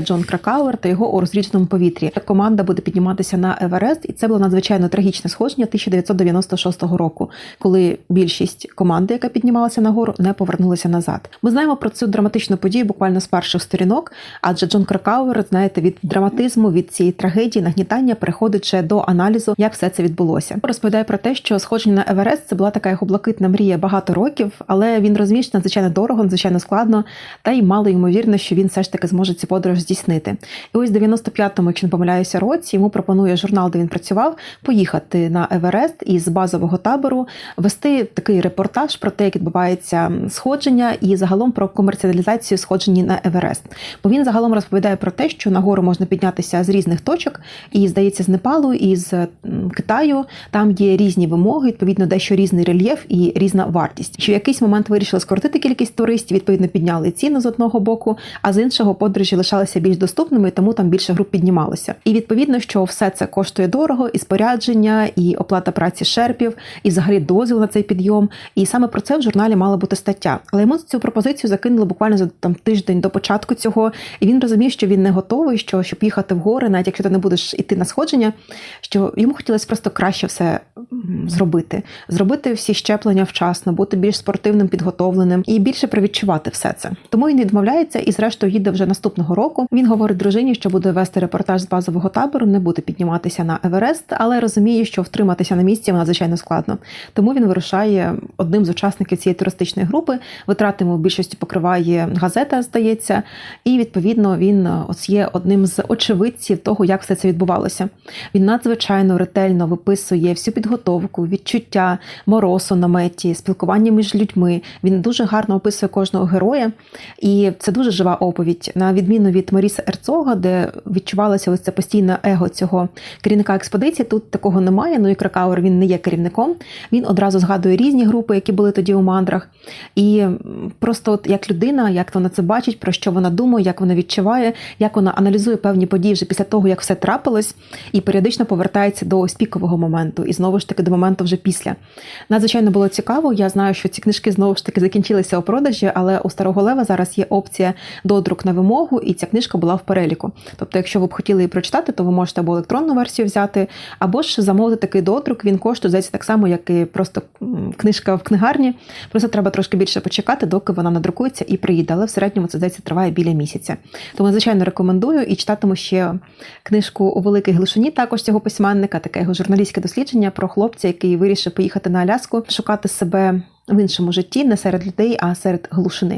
Джон Кракауер та його у розрідженому повітрі. Команда буде підніматися на Еверест, і це було надзвичайно трагічне сходження 1996 року, коли більшість команди, яка піднімалася на гору, не повернулася назад. Ми знаємо про цю драматичну подію буквально з перших сторінок, адже Джон Кракауер, знаєте, від драматизму, від цієї трагедії, нагнітання переходить ще до аналізу, як все це відбулося. Розповідає про те, що сходження на Еверест це була така його блакитна мрія багато років, але він розуміє, що надзвичайно дорого, надзвичайно складно, та й мало ймовірно, що він все ж таки зможе ці подорож здійснити. І ось в 95-му, якщо не помиляюся, році йому пропонує журнал, де він працював, поїхати на Еверест із базового табору, вести такий репортаж про те, як відбувається сходження, і загалом про комерціалізацію сходження на Еверест. Бо він загалом розповідає про те, що на гору можна піднятися з різних точок, і здається, з Непалу і з Китаю. Там є різні вимоги, відповідно, дещо різний рельєф і різна вартість. Що в якийсь момент вирішили скоротити кількість туристів, відповідно, підняли ціну з одного боку, а з іншого подорожі лишалися більш доступними, тому там більше груп піднімалося. І відповідно, що все це коштує дорого, і спорядження, і оплата праці шерпів, і взагалі дозвіл на цей підйом. І саме про це в журналі мала бути стаття. Але йому цю пропозицію закинули буквально за там тиждень до початку цього, і він розумів, що він не готовий, що щоб їхати в гори, навіть якщо ти не будеш іти на сходження, що йому хотілося просто краще все зробити, зробити всі щеплення вчасно, бути більш спортивним, підготовленим і більше провідчувати все це. Тому він відмовляється і, зрештою, їде вже наступного року. Він говорить дружині, що буде вести репортаж з базового табору, не буде підніматися на Еверест, але розуміє, що втриматися на місці надзвичайно складно. Тому він вирушає одним з учасників цієї туристичної групи. Витрати йому в більшості покриває газета, здається, і відповідно він е, ось є одним з очевидців того, як все це відбувалося. Він надзвичайно ретельно виписує всю підготовку, відчуття морозу на меті, спілкування між людьми. Він дуже гарно описує кожного героя, і це дуже жива оповідь. На відміну від Моріса Ерцога, де відчувалося ось це постійне его цього керівника експедиції. Тут такого немає. Ну і Кракауер він не є керівником. Він одразу згадує різні групи, які були тоді у мандрах. І просто от як людина, як вона це бачить, про що вона думає, як вона відчуває, як вона аналізує певні події вже після того, як все трапилось, і періодично повертається до ось пікового моменту, і знову ж таки до моменту вже після. Надзвичайно було цікаво. Я знаю, що ці книжки знову ж таки закінчилися у продажі, але у старого лева зараз є опція додрук на вимогу, і ця книжка була в переліку. Тобто, якщо ви б хотіли її прочитати, то ви можете або електронну версію взяти, або ж замовити такий додрук. Він коштує здається так само, як і просто книжка в книгарні. Просто треба трошки більше почекати, доки вона надрукується і приїде. Але в середньому це здається триває біля місяця. Тому звичайно рекомендую і читатиму ще книжку у великій глушині, також цього письменника, таке його журналістське дослідження про хлопця, який вирішив поїхати на Аляску, шукати себе в іншому житті, не серед людей, а серед глушини.